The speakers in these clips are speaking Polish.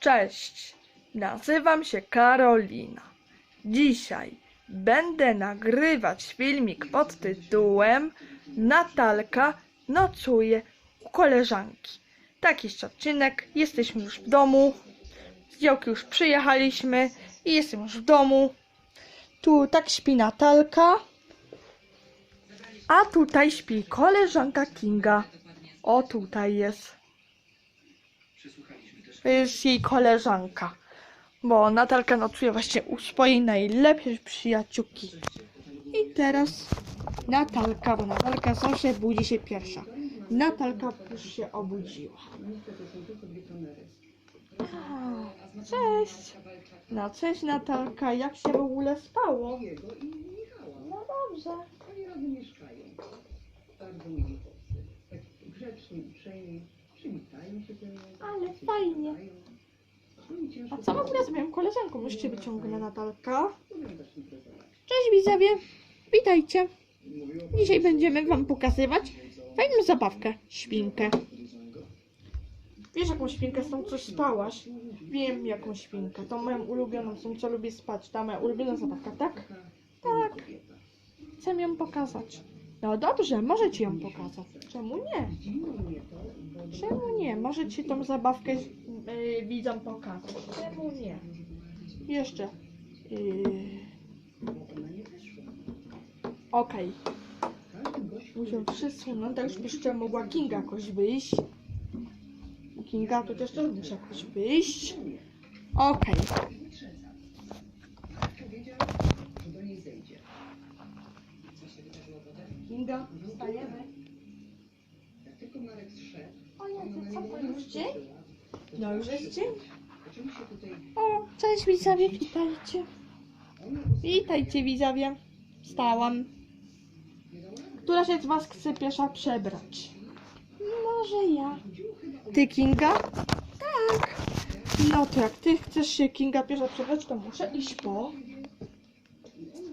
Cześć, nazywam się Karolina. Dzisiaj będę nagrywać filmik pod tytułem Natalka nocuje u koleżanki. Taki jest odcinek, jesteśmy już w domu, z działki już przyjechaliśmy i jestem już w domu. Tu tak śpi Natalka, a tutaj śpi koleżanka Kinga. O, tutaj jest. Jest jej koleżanka. Bo Natalka nocuje właśnie u swojej najlepszej przyjaciółki. I teraz Natalka, bo Natalka zawsze budzi się pierwsza. Natalka już się obudziła. Cześć! No cześć Natalka, jak się w ogóle spało? No dobrze. Oni razem. Bardzo mili chłopcy. Tak. Ale fajnie. No A co w ogóle z moją koleżanką się wyciągnę Natalka? Pamiętasz imprezować. Cześć widzowie, witajcie. Dzisiaj będziemy wam pokazywać fajną zabawkę, świnkę. Wiesz jaką świnkę, z tą coś spałaś? Wiem jaką świnkę, tą moją ulubioną, z tą co lubię spać, ta moja ulubiona zabawka, tak? Tak. Chcę ją pokazać. No dobrze, możecie ją pokazać. Czemu nie? To, Czemu nie? Możecie tą zabawkę yy, widzom pokazać. Czemu nie? Jeszcze. Yy. Okej. Gość Muszę przesunąć, tak już jeszcze mogła Kinga jakoś wyjść. Kinga tu też musi jakoś wyjść. Okej. zejdzie. Kinga, wstajemy. Jak tylko Marek zszedł, O Jezu, co to już dzień? No już jest dzień. O, cześć widzowie, witajcie. Witajcie widzowie. Rady. Która się z was chce pierwsza przebrać? Może ja. Ty Kinga? Tak. No to jak ty chcesz się Kinga pierwsza przebrać, to muszę iść po...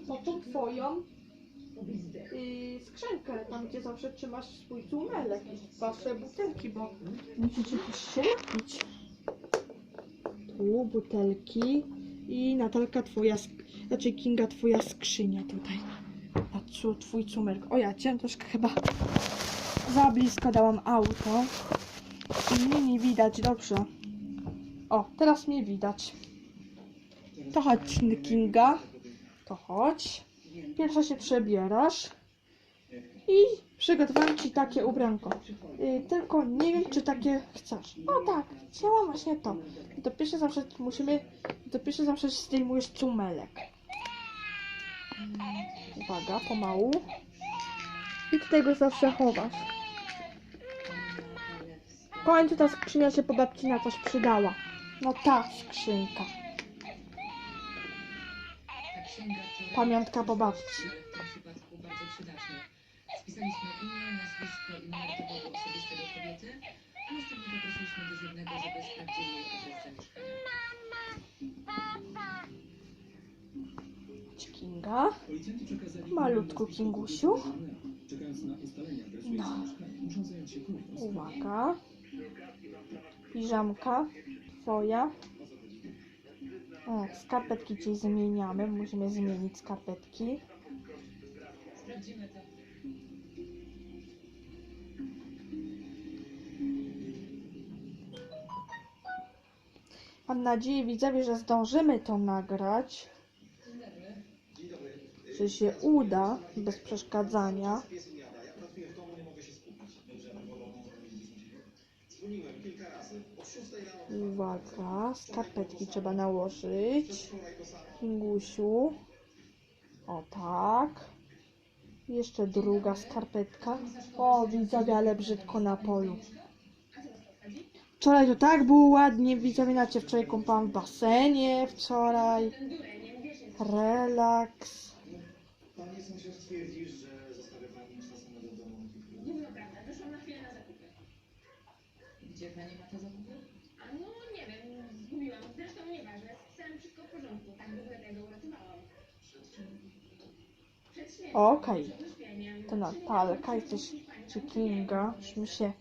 Po tą twoją wizdech. yy, skrzynkę, tam gdzie zawsze trzymasz swój cumelek i wasze butelki, bo musicie się napić. Tu butelki i Natalka twoja, znaczy Kinga twoja skrzynia tutaj. Tu twój cumelek. O ja cię troszkę chyba za blisko dałam auto i mnie nie widać, dobrze. O, teraz mnie widać. To chodź Kinga, to chodź. Pierwsza się przebierasz i przygotowałem ci takie ubranko. Y, tylko nie wiem, czy takie chcesz. O tak, chciałam właśnie to. Pierwsze zawsze musimy, to pierwsze zawsze zdejmujesz cumelek. Mm, Uwaga, pomału. I tutaj go zawsze chowasz. W końcu ta skrzynia się po babci na coś przydała. No ta skrzynka. Pamiątka po babci. Spisaliśmy imię, nazwisko i numer dowodu osobistego kobiety, a następnie poprosiliśmy dyżurnego, żeby sprawdził jej adres zamieszkania. Kinga. Malutku Kingusiu. No. Uwaga. Piżamka twoja. Skarpetki dzisiaj zmieniamy. Musimy zmienić skarpetki. Mam nadzieję, widzowie, że zdążymy to nagrać. Że się uda bez przeszkadzania. Uwaga, skarpetki trzeba nałożyć. Kingusiu. O tak. Jeszcze druga skarpetka. O, widzowie, ale brzydko na polu. Wczoraj to tak było ładnie, widzowie, nacie wczoraj kąpałam w basenie, wczoraj. Relaks. Panie sąsiad twierdzisz, że zostawia pani przesadzonego w domu Nieprawda, wyszłam na chwilę na zakupy. Gdzie pani ma te zakupy? A no nie wiem, zgubiłam. Zresztą nieważne, spisałam wszystko w porządku. Tak w ogóle tego uratowałam. Przed śmiercią. Okej. Przed uśpieniem. To Natalka, jesteś czy Kinga. Już my się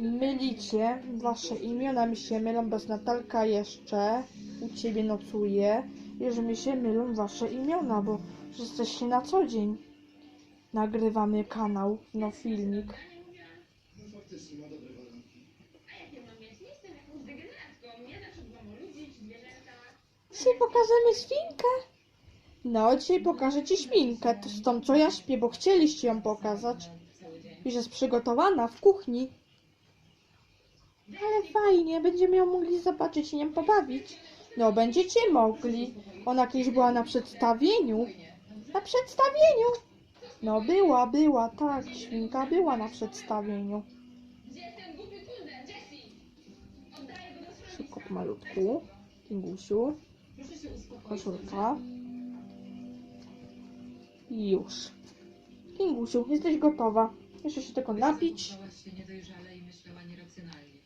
mylicie wasze imiona, mi się mylą, bez Natalka jeszcze u ciebie nocuje i że mi się mylą wasze imiona, bo że jesteście na co dzień. Nagrywamy kanał, no filmik. No faktycznie, ma dobre warunki. Dzisiaj pokażemy świnkę. No, dzisiaj pokażę ci świnkę, z tą co ja śpię, bo chcieliście ją pokazać. Już jest przygotowana w kuchni. Ale fajnie, będziemy ją mogli zobaczyć i nią pobawić. No, będziecie mogli. Ona kiedyś była na przedstawieniu. Na przedstawieniu! No, była, była, tak, świnka była na przedstawieniu. Szybko schroniska. pomalutku. Kingusiu. Koszulka. Już. Kingusiu, jesteś gotowa. Jeszcze się tylko napić. Zachowałaś się niedojrzale i myślała nieracjonalnie.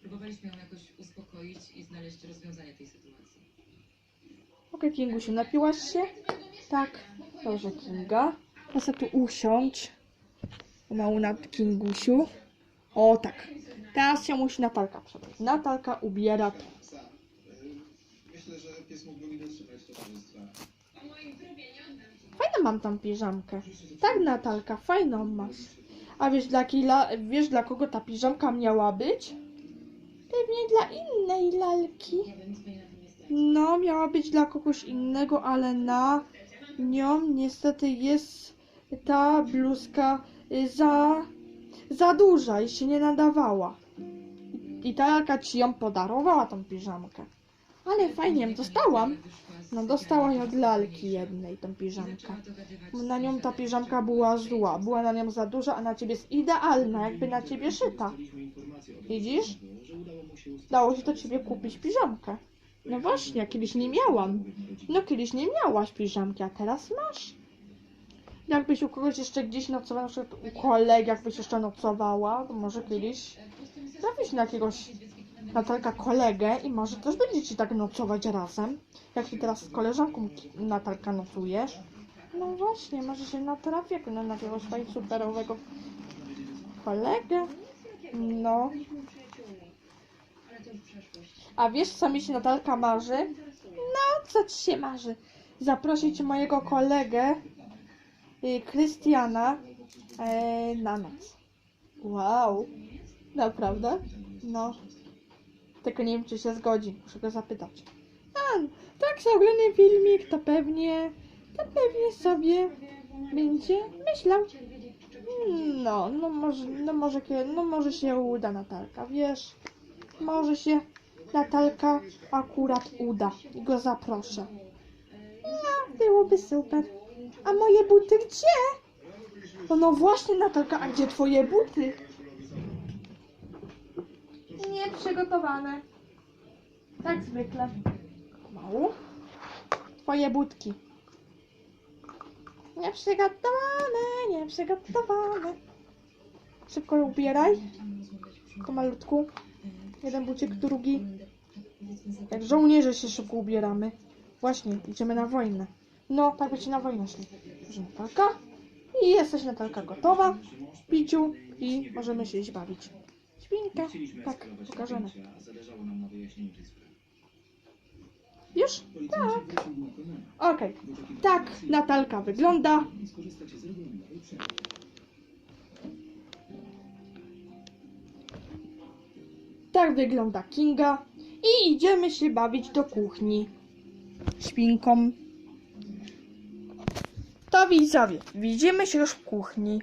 Próbowaliśmy ją jakoś uspokoić i znaleźć rozwiązanie tej sytuacji. Okej, Kingusiu, napiłaś się? Tak. Dobrze, Kinga. Proszę tu usiąść. Mału nad Kingusiu. O, tak. Teraz się musi Natalka przebrać. Natalka ubiera to. Myślę, że pies mógłby mi dotrzymać towarzystwa. Po moim trupie nie oddam ci. Fajną mam tą piżamkę. Tak, Natalka, fajną masz. A wiesz dla, kila, wiesz dla kogo ta piżamka miała być? Pewnie dla innej lalki. Nie wiem, na tym. No, miała być dla kogoś innego, ale na nią niestety jest ta bluzka y, za, za duża i się nie nadawała. I ta lalka ci ją podarowała, tą piżamkę. Ale fajnie dostałam. No, dostała ją od lalki jednej, tą piżamkę. Na nią ta piżamka była zła, była na nią za duża, a na ciebie jest idealna, jakby na ciebie szyta. Widzisz? Dało się do ciebie kupić piżamkę. No właśnie, kiedyś nie miałam. No kiedyś nie miałaś piżamki, a teraz masz. Jakbyś u kogoś jeszcze gdzieś nocowała, na przykład u kolegi jakbyś jeszcze nocowała, to może kiedyś trafisz na jakiegoś Natalka kolegę i może też będziecie tak nocować razem. Jak ty teraz z koleżanką Natalka nocujesz. No właśnie, może się natrafię na jakiegoś fajnie superowego kolegę. No. A wiesz co mi się Natalka marzy? No, co ci się marzy? Zaprosić mojego kolegę y, Krystiana e, na noc. Wow. Naprawdę? No. Tylko nie wiem, czy się zgodzi. Muszę go zapytać. A, tak ogląda filmik, to pewnie, to pewnie sobie będzie myślał. No, no może, no może, no może się uda Natalka, wiesz? Może się Natalka akurat uda i go zaproszę. No, byłoby super. A moje buty gdzie? O, no właśnie Natalka, a gdzie twoje buty? Nieprzygotowane. Tak zwykle. Mało. Twoje budki. Nieprzygotowane, nieprzygotowane. Szybko ubieraj. Pomalutku. Jeden bucik, drugi. Jak żołnierze się szybko ubieramy. Właśnie, idziemy na wojnę. No, tak będzie na wojnę szli. Natalka. I jesteś Natalka gotowa. Piciu i możemy się iść bawić. Chcieliśmy Tak, pokażemy. zależało nam na wyjaśnieniu tej sprawy. Już? Konana. Okej. Tak Natalka wygląda. Tak wygląda Kinga. I idziemy się bawić do kuchni. Świnką. To widzowie, widzimy się już w kuchni.